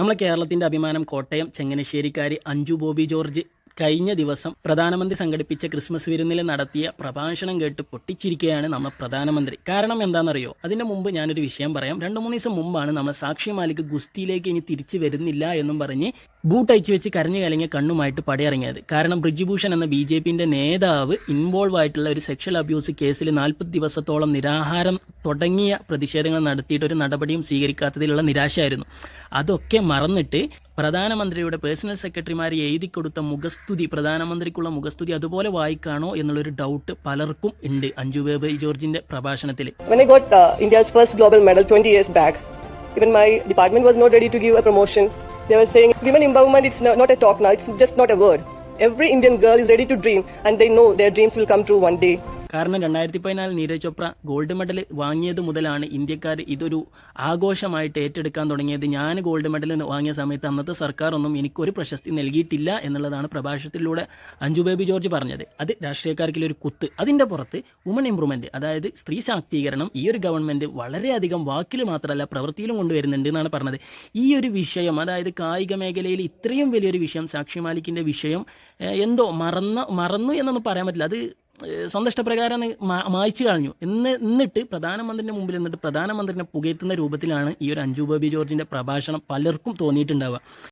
നമ്മളെ കേരളത്തിന്റെ അഭിമാനം കോട്ടയം ചെങ്ങനശ്ശേരിക്കാരി അഞ്ജു ബോബി ജോർജ് കഴിഞ്ഞ ദിവസം പ്രധാനമന്ത്രി സംഘടിപ്പിച്ച ക്രിസ്മസ് വിരുന്നിൽ നടത്തിയ പ്രഭാഷണം കേട്ട് പൊട്ടിച്ചിരിക്കുകയാണ് നമ്മൾ പ്രധാനമന്ത്രി. കാരണം എന്താണെന്നറിയോ? അതിന്റെ മുമ്പ് ഞാനൊരു വിഷയം പറയാം. രണ്ട് മൂന്ന് ദിവസം മുമ്പാണ് നമ്മൾ സാക്ഷി മാലിക് ഗുസ്തിയിലേക്ക് ഇനി തിരിച്ചു വരുന്നില്ല എന്നും പറഞ്ഞ് ബൂട്ട് അയച്ചു വെച്ച് കരഞ്ഞു കലങ്ങിയ കണ്ണുമായിട്ട് പടയിറങ്ങിയത്. കാരണം ബ്രിജിഭൂഷൺ എന്ന ബി ജെ പിന്റെ നേതാവ് ഇൻവോൾവ് ആയിട്ടുള്ള ഒരു സെക്ഷൽ അബ്യൂസ് കേസിൽ നാൽപ്പത് ദിവസത്തോളം നിരാഹാരം തുടങ്ങിയ പ്രതിഷേധങ്ങൾ നടത്തിയിട്ട് ഒരു നടപടിയും സ്വീകരിക്കാത്തതിലുള്ള നിരാശയായിരുന്നു. അതൊക്കെ മറന്നിട്ട് പ്രധാനമന്ത്രിയുടെ പേഴ്സണൽ സെക്രട്ടറിമാർ എഴുതി കൊടുത്ത മുഖസ്തുതി പ്രധാനമന്ത്രിക്കുള്ള മുഖസ്തുതി അതുപോലെ വായിക്കാണോ എന്നുള്ളൊരു ഡൗട്ട് പലർക്കും ഉണ്ട് അഞ്ജു ബേബി ജോർജിന്റെ പ്രഭാഷണത്തിൽ When I got uh, India's first global medal 20 years back, even my department was not ready to give a promotion. They were saying women empowerment it's not a talk now, it's just not a word. Every Indian girl is ready to dream and they know their dreams will come true one day. കാരണം രണ്ടായിരത്തി പതിനാലിൽ Neeraj Chopra gold medal വാങ്ങിയത് മുതലാണ് ഇന്ത്യക്കാർ ഇതൊരു ആഘോഷമായിട്ട് ഏറ്റെടുക്കാൻ തുടങ്ങിയത്. ഞാൻ ഗോൾഡ് മെഡൽ വാങ്ങിയ സമയത്ത് അന്നത്തെ സർക്കാർ ഒന്നും എനിക്കൊരു പ്രശസ്തി നൽകിയിട്ടില്ല എന്നുള്ളതാണ് പ്രഭാഷണത്തിലൂടെ അഞ്ജു ബേബി ജോർജ് പറഞ്ഞത്. അത് രാഷ്ട്രീയക്കാർക്കിലൊരു കുത്ത്. അതിന്റെ പുറത്ത് വുമൺ ഇംപ്രൂവ്മെന്റ് അതായത് സ്ത്രീ ശാക്തീകരണം ഈ ഒരു ഗവൺമെന്റ് വളരെയധികം വാക്കിൽ മാത്രമല്ല പ്രവൃത്തിയിലും കൊണ്ടുവരുന്നുണ്ട് എന്നാണ് പറഞ്ഞത്. ഈ ഒരു വിഷയം അതായത് കായിക മേഖലയിൽ ഇത്രയും വലിയൊരു വിഷയം സാക്ഷി മാലിക്കിന്റെ വിഷയം എന്തോ മറന്ന മറന്നു എന്നൊന്നും പറയാൻ പറ്റില്ല. അത് സ്വന്തം ഇഷ്ടപ്രകാരം മായ്ച്ചു കളഞ്ഞു. എന്ന് എന്നിട്ട് പ്രധാനമന്ത്രിന്റെ മുമ്പിൽ നിന്നിട്ട് പ്രധാനമന്ത്രിനെ പുകയത്തുന്ന രൂപത്തിലാണ് ഈ ഒരു അഞ്ജു ബോബി ജോർജിന്റെ പ്രഭാഷണം പലർക്കും തോന്നിയിട്ടുണ്ടാവുക.